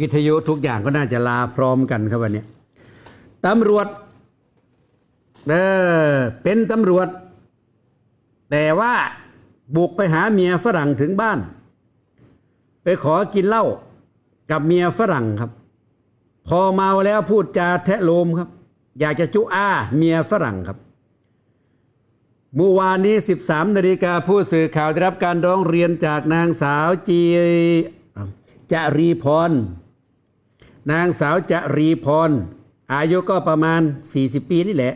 วิทยุทุกอย่างก็น่าจะลาพร้อมกันครับวันนี้ตำรวจเออเป็นตำรวจ แต่ว่าบุกไปหาเมียฝรั่งถึงบ้าน ไปขอกินเหล้ากับเมียฝรั่งครับ พอเมาแล้วพูดจาแทะโลมครับ อยากจะจุอ้าเมียฝรั่งครับเมื่อวานนี้ 13นาฬิกาผู้สื่อข่าวได้รับการร้องเรียนจากนางสาวจีจรีพร นางสาวจะรีพร อายุก็ประมาณ 40 ปีนี่แหละ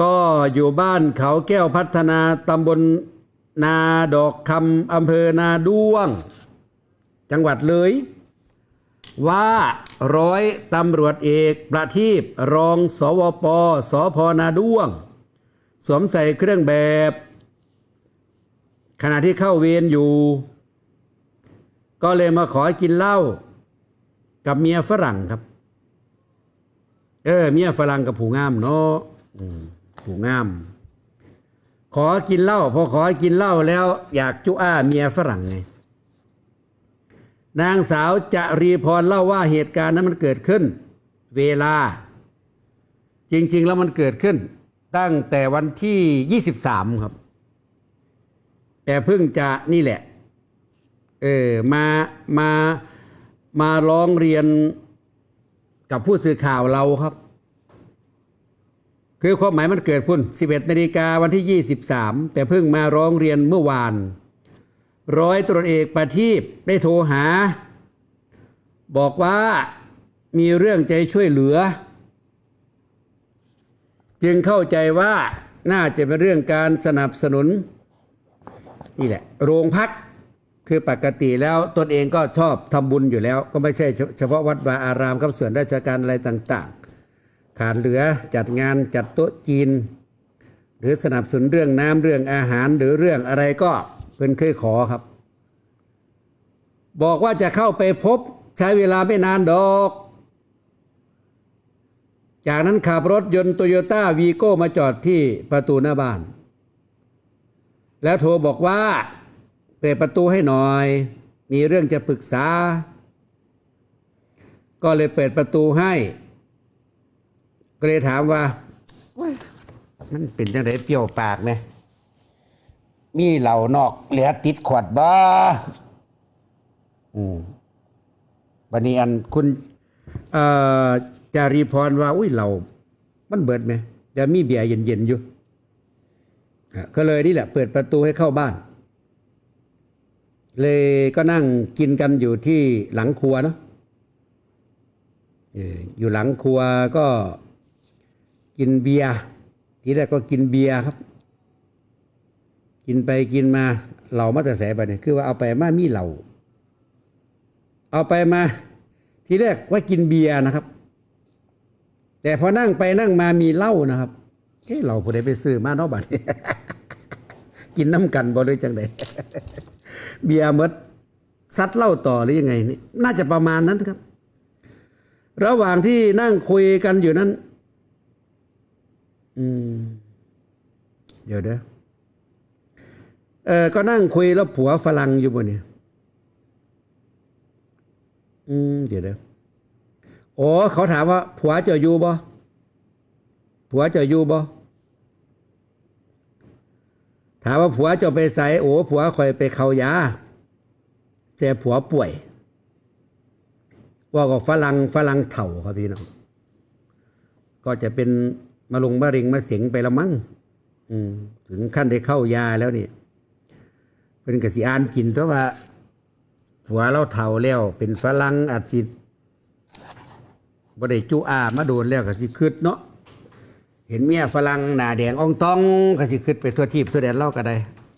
ก็อยู่บ้านเขาแก้วพัฒนาตำบลนาดอกคำอำเภอนาด้วง จังหวัดเลย ว่าร้อยตำรวจเอกประทีปรองสวปสพนาด้วง สวมใส่เครื่องแบบ ขณะที่เข้าเวรอยู่ ก็เลยมาขอกินเหล้า กับเมียฝรั่งครับ เออ เมียฝรั่งกับผู้งามเนาะผู้งาม ขอกินเหล้าพอขอกินเหล้าแล้ว อยากจุอ้าเมียฝรั่งไงนางสาวจะรีพรเล่าว่าเหตุการณ์นั้นมันเกิดขึ้น เวลา จริง ๆ แล้วมันเกิดขึ้น ตั้งแต่วันที่ 23 ครับ แต่เพิ่งจะนี่แหละ เออมามา มาร้องเรียนกับผู้สื่อข่าวเราครับ คือความหมายมันเกิดพุ่น 11นาฬิกาวันที่ 23 แต่เพิ่งมาร้องเรียนเมื่อวาน ร้อยตรวจเอกประทีปได้โทรหา บอกว่ามีเรื่องใจช่วยเหลือ จึงเข้าใจว่าน่าจะเป็นเรื่องการสนับสนุน นี่แหละ โรงพัก คือปกติแล้วตนเองก็ชอบทำบุญอยู่แล้ว ก็ไม่ใช่เฉพาะวัดวาอารามครับส่วนราชการอะไรต่างๆ ขาดเหลือจัดงานจัดโต๊ะจีน หรือสนับสนุนเรื่องน้ำเรื่องอาหารหรือเรื่องอะไรก็เพิ่นเคยขอครับ บอกว่าจะเข้าไปพบใช้เวลาไม่นานดอก จากนั้นขับรถยนต์โตโยต้าวีโก้มาจอดที่ประตูหน้าบ้าน แล้วโทรบอกว่า เปิดประตูให้หน่อย มีเรื่องจะปรึกษา ก็เลยเปิดประตูให้ ก็เลยถามว่า มันเป็นจังไดเปรี้ยวปากเนี่ยมีเหล่านอกเหลือติดขวดบ่อืมบันนี้อันคุณเอ่อจารีพรว่า อุ้ยเรามันเบิดไหมเดี๋ยวมีเบียร์เย็นๆอยู่ก็เลยนี่แหละ เปิดประตูให้เข้าบ้าน เลยก็นั่งกินกันอยู่ที่หลังครัวเนาะอยู่หลังครัวก็กินเบียร์ทีแรกก็กินเบียร์ครับ กินไปกินมาเหล่ามาแต่แสไปเนี่ยคือว่าเอาไปมามีเหล่าเอาไปมา ทีแรกว่ากินเบียร์นะครับ แต่พอนั่งไปนั่งมามีเหล้านะครับเฮ้เราผู้ใดไปซื้อมาเนาะบัดนี้กินน้ำกันบ่เลยจังได เบียร์หมดซัดเหล้าต่อหรือยังไงนี่น่าจะประมาณนั้นครับ ระหว่างที่นั่งคุยกันอยู่นั้น อืม เดี๋ยวเด้อเออก็นั่งคุยแล้วผัวฝรั่งอยู่บนเนี่ยอืม เดี๋ยวเด้อโอ้เขาถามว่า ผัวเจะอยู่บ่ผัวเจะอยู่บ่ ถามว่าผัวจะไปใส่โอ้ผัวคอยไปเขายาแต่ผัวป่วย ว่ากับฝรั่งฝรั่งเถ่าครับพี่น้องก็จะเป็นมาลงมะเร็งมาเสียงไปละมั้งอืมถึงขั้นได้เข้ายาแล้วเนี่ยเป็นกสิอานกินเพราะว่า ผัวเราเฒ่าแล้ว เป็นฝรั่งอาจสิบ่ได้จุอามาโดนแล้วกสิคืดเนาะ เห็นเมียฝรั่งหน้าแดงอ่องต้องก็สิขึ้นไปทั่วทีบทั่วแดนเล่าก็ได้